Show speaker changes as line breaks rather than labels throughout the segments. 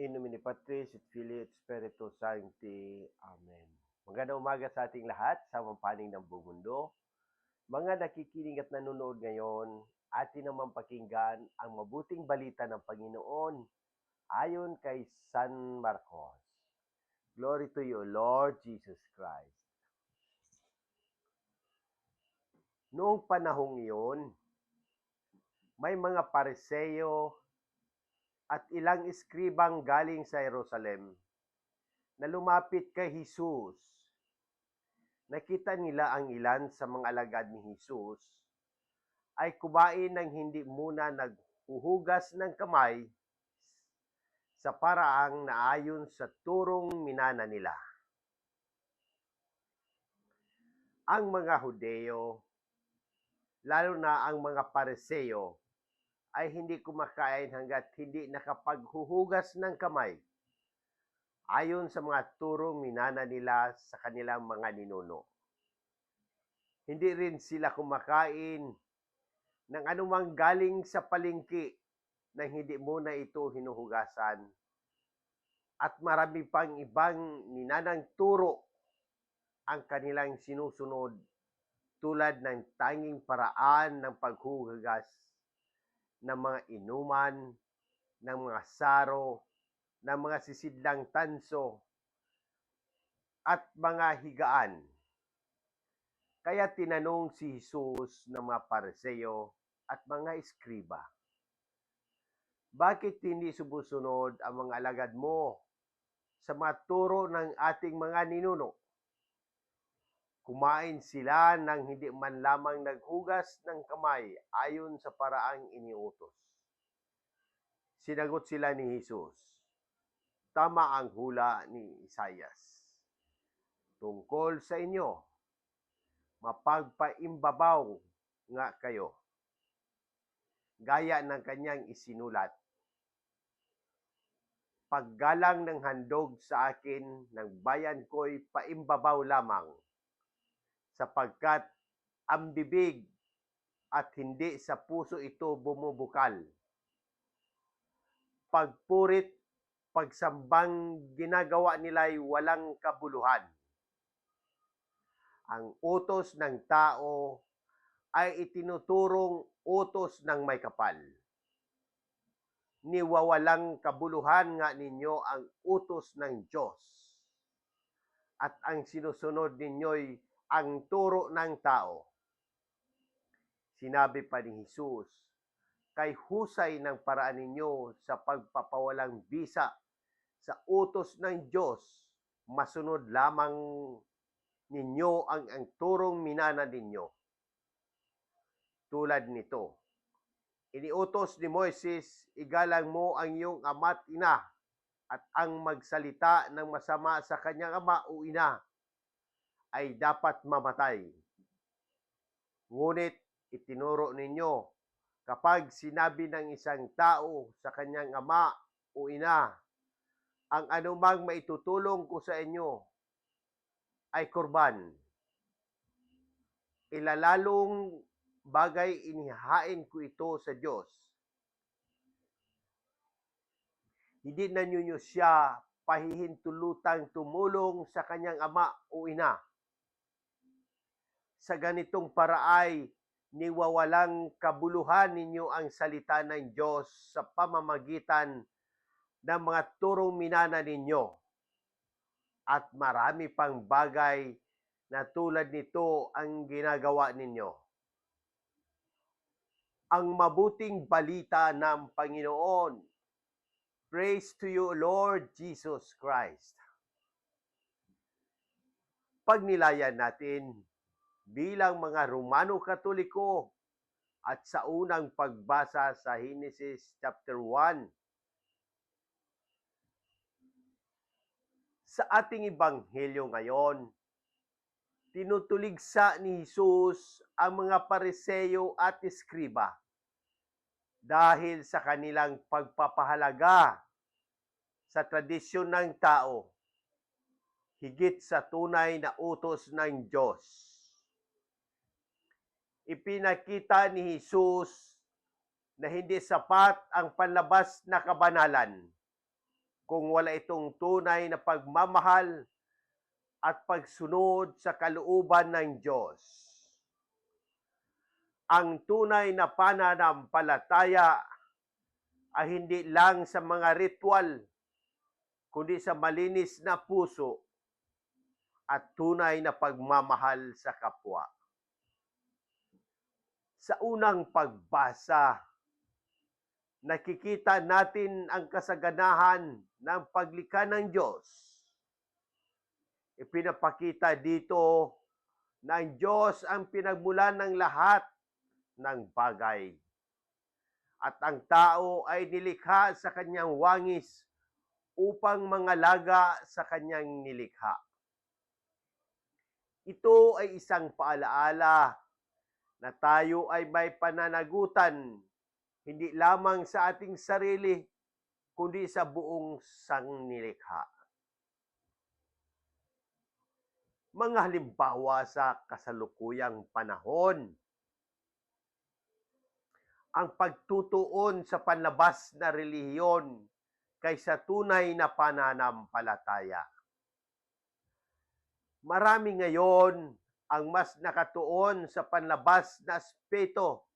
In nomine Patris et Filii et Spiritus Sancti. Amen. Magandang umaga sa ating lahat sa mampaning ng buong mundo. Mga nakikinig at nanonood ngayon, atin naman pakinggan ang mabuting balita ng Panginoon ayon kay San Marcos. Glory to you, Lord Jesus Christ. Noong panahong iyon, may mga pariseyo at ilang eskribang galing sa Jerusalem na lumapit kay Jesus. Nakita nila ang ilan sa mga alagad ni Jesus ay kumain ng hindi muna naghuhugas ng kamay sa paraang naayon sa turong minana nila. Ang mga Hudeo, lalo na ang mga Pariseo, ay hindi kumakain hanggat hindi nakapaghuhugas ng kamay ayon sa mga turong minana nila sa kanilang mga ninuno. Hindi rin sila kumakain ng anumang galing sa palengke nang hindi muna ito hinuhugasan. At marami pang ibang minanang turo ang kanilang sinusunod tulad ng tanging paraan ng paghuhugas ng mga inuman, ng mga saro, ng mga sisidlang tanso, at mga higaan. Kaya tinanong si Jesus ng mga pariseo at mga eskriba, Bakit hindi sumusunod ang mga alagad mo sa mga turo ng ating mga ninuno? Kumain sila nang hindi man lamang naghugas ng kamay ayon sa paraang iniutos. Sinagot sila ni Jesus, Tama ang hula ni Isayas. Tungkol sa inyo, mapagpaimbabaw nga kayo. Gaya ng kanyang isinulat, Paggalang ng handog sa akin ng bayan ko'y paimbabaw lamang sapagkat ang bibig at hindi sa puso ito bumubukal. Pagpurit, pagsambang ginagawa nila'y walang kabuluhan. Ang utos ng tao ay itinuturong utos ng may kapal. Niwawalang kabuluhan nga ninyo ang utos ng Diyos. At ang sinusunod ninyo'y ang turo ng tao. Sinabi pa ni Jesus, kay husay ng paraan ninyo sa pagpapawalang bisa sa utos ng Diyos, masunod lamang ninyo ang, ang turong minana ninyo. Tulad nito, iniutos ni Moises, igalang mo ang iyong ama't ina at ang magsalita ng masama sa kanyang ama o ina ay dapat mamatay. Ngunit itinuro ninyo, kapag sinabi ng isang tao sa kanyang ama o ina, ang anumang maitutulong ko sa inyo ay kurban. Ilalalong bagay inihain ko ito sa Diyos. Hindi na ninyo siya pahihintulutang tumulong sa kanyang ama o ina sa ganitong paraay, niwawalang kabuluhan ninyo ang salita ng Diyos sa pamamagitan ng mga turong minana ninyo. At marami pang bagay na tulad nito ang ginagawa ninyo. Ang mabuting balita ng Panginoon. Praise to you, Lord Jesus Christ. Pagnilayan natin bilang mga Romano Katoliko at sa unang pagbasa sa Genesis chapter 1. Sa ating ebanghelyo ngayon, tinutuligsa ni Jesus ang mga pariseyo at eskriba dahil sa kanilang pagpapahalaga sa tradisyon ng tao higit sa tunay na utos ng Diyos ipinakita ni Jesus na hindi sapat ang panlabas na kabanalan kung wala itong tunay na pagmamahal at pagsunod sa kalooban ng Diyos. Ang tunay na pananampalataya ay hindi lang sa mga ritual, kundi sa malinis na puso at tunay na pagmamahal sa kapwa. Sa unang pagbasa, nakikita natin ang kasaganahan ng paglikha ng Diyos. Ipinapakita dito na ang Diyos ang pinagmulan ng lahat ng bagay. At ang tao ay nilikha sa kanyang wangis upang mangalaga sa kanyang nilikha. Ito ay isang paalaala na tayo ay may pananagutan hindi lamang sa ating sarili, kundi sa buong sangnilikha. Mga halimbawa sa kasalukuyang panahon, ang pagtutuon sa panlabas na relihiyon kaysa tunay na pananampalataya. Marami ngayon ang mas nakatuon sa panlabas na aspeto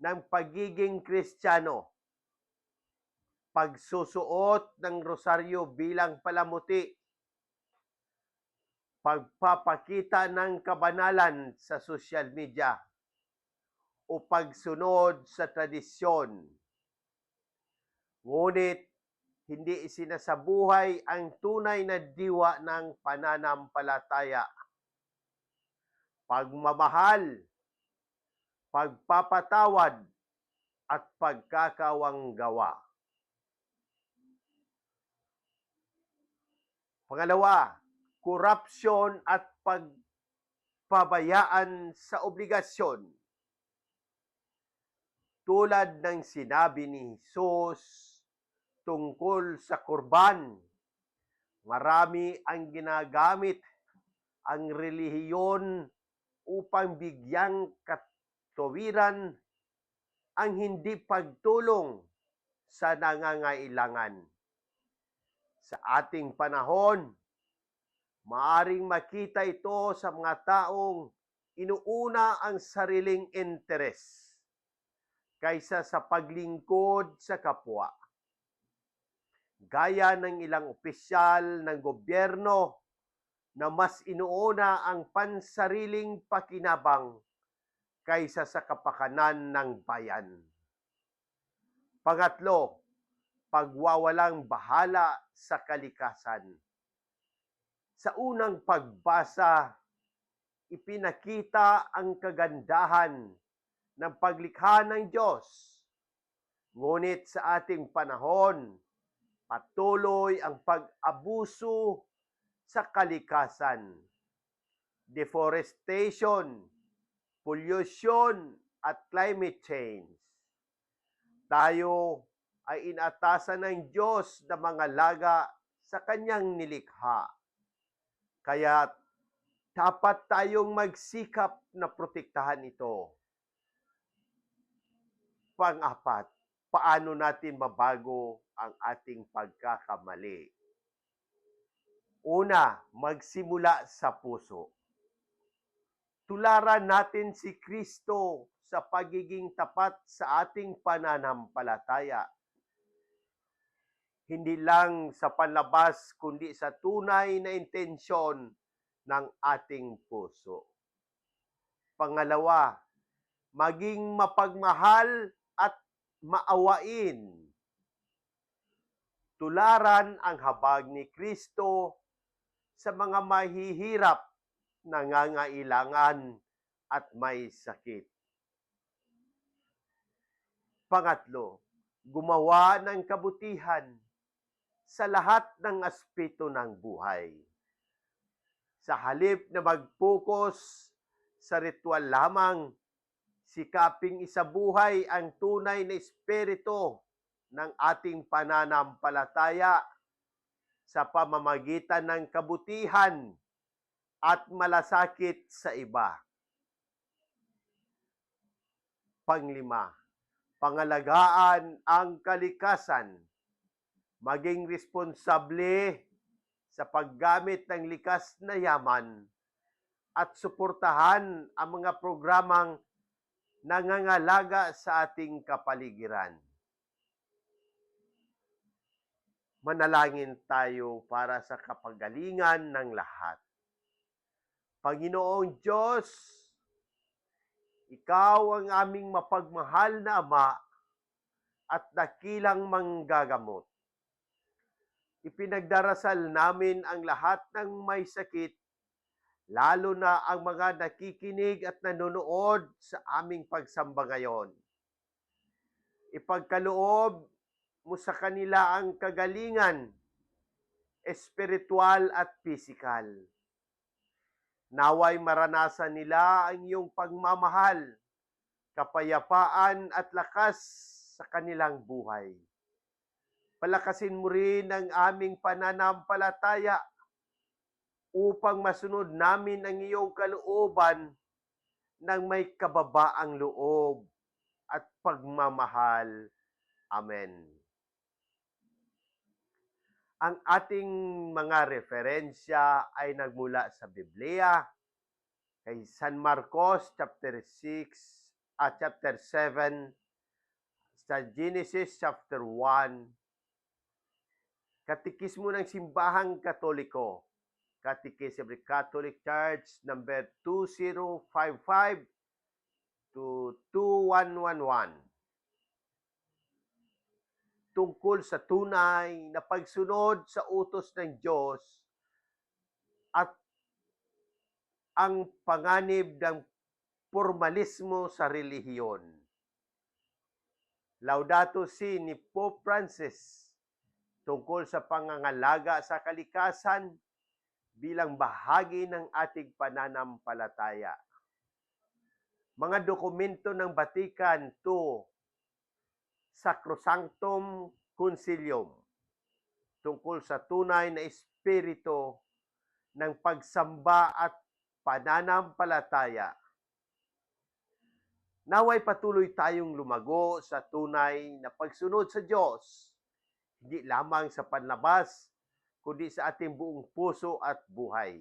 ng pagiging kristyano. Pagsusuot ng rosaryo bilang palamuti, pagpapakita ng kabanalan sa social media, o pagsunod sa tradisyon. Ngunit hindi isinasabuhay ang tunay na diwa ng pananampalataya. Pagmamahal, pagpapatawad, at pagkakawanggawa. Pangalawa, korupsyon at pagpabayaan sa obligasyon. Tulad ng sinabi ni Jesus tungkol sa kurban, marami ang ginagamit ang relihiyon upang bigyang katuwiran ang hindi pagtulong sa nangangailangan. Sa ating panahon, maaring makita ito sa mga taong inuuna ang sariling interes kaysa sa paglingkod sa kapwa. Gaya ng ilang opisyal ng gobyerno na mas inuuna ang pansariling pakinabang kaysa sa kapakanan ng bayan. Pangatlo, pagwawalang bahala sa kalikasan. Sa unang pagbasa, ipinakita ang kagandahan ng paglikha ng Diyos. Ngunit sa ating panahon, patuloy ang pag-abuso sa kalikasan. Deforestation, pollution, at climate change. Tayo ay inatasan ng Diyos na mga laga sa kanyang nilikha. Kaya dapat tayong magsikap na protektahan ito Pang-apat, paano natin mabago ang ating pagkakamali? Una, magsimula sa puso. Tularan natin si Kristo sa pagiging tapat sa ating pananampalataya. Hindi lang sa panlabas, kundi sa tunay na intensyon ng ating puso. Pangalawa, maging mapagmahal at maawain. Tularan ang habag ni Kristo sa mga mahihirap, nangangailangan at may sakit. Pangatlo, gumawa ng kabutihan sa lahat ng aspeto ng buhay. Sa halip na mag-focus sa ritual lamang, sikaping isabuhay ang tunay na espiritu ng ating pananampalataya sa pamamagitan ng kabutihan at malasakit sa iba. Panglima, pangalagaan ang kalikasan. maging responsable sa paggamit ng likas na yaman at suportahan ang mga programang nangangalaga sa ating kapaligiran. Manalangin tayo para sa kapagalingan ng lahat. Panginoong Diyos, Ikaw ang aming mapagmahal na Ama at dakilang manggagamot. Ipinagdarasal namin ang lahat ng may sakit, lalo na ang mga nakikinig at nanonood sa aming pagsamba ngayon. Ipagkaloob mo sa kanila ang kagalingan, espiritual at pisikal. Naway maranasan nila ang iyong pagmamahal, kapayapaan at lakas sa kanilang buhay. Palakasin mo rin ang aming pananampalataya upang masunod namin ang iyong kalooban ng may kababaang loob at pagmamahal. Amen. Ang ating mga referensya ay nagmula sa Biblia, kay San Marcos chapter 6 at chapter 7, sa Genesis chapter 1, Katikismo ng Simbahang Katoliko, Catechism of the Catholic Church number 2055 to 2111 tungkol sa tunay na pagsunod sa utos ng Diyos at ang panganib ng formalismo sa relihiyon. Laudato si ni Pope Francis tungkol sa pangangalaga sa kalikasan bilang bahagi ng ating pananampalataya. Mga dokumento ng Vatican II Sacrosanctum Concilium tungkol sa tunay na espiritu ng pagsamba at pananampalataya. Naway patuloy tayong lumago sa tunay na pagsunod sa Diyos, hindi lamang sa panlabas, kundi sa ating buong puso at buhay.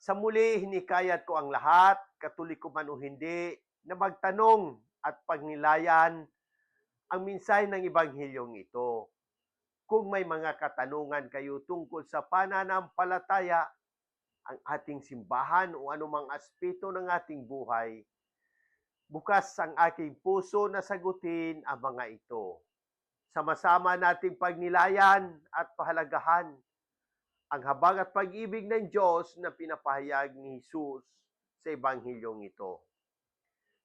Sa muli, hinikayat ko ang lahat, katoliko man o hindi, na magtanong at pagnilayan ang minsay ng Ebanghilyong ito. Kung may mga katanungan kayo tungkol sa pananampalataya, ang ating simbahan o anumang aspeto ng ating buhay, bukas ang aking puso na sagutin ang mga ito. Sama-sama nating pagnilayan at pahalagahan ang habag at pag-ibig ng Diyos na pinapahayag ni Jesus sa Ebanghilyong ito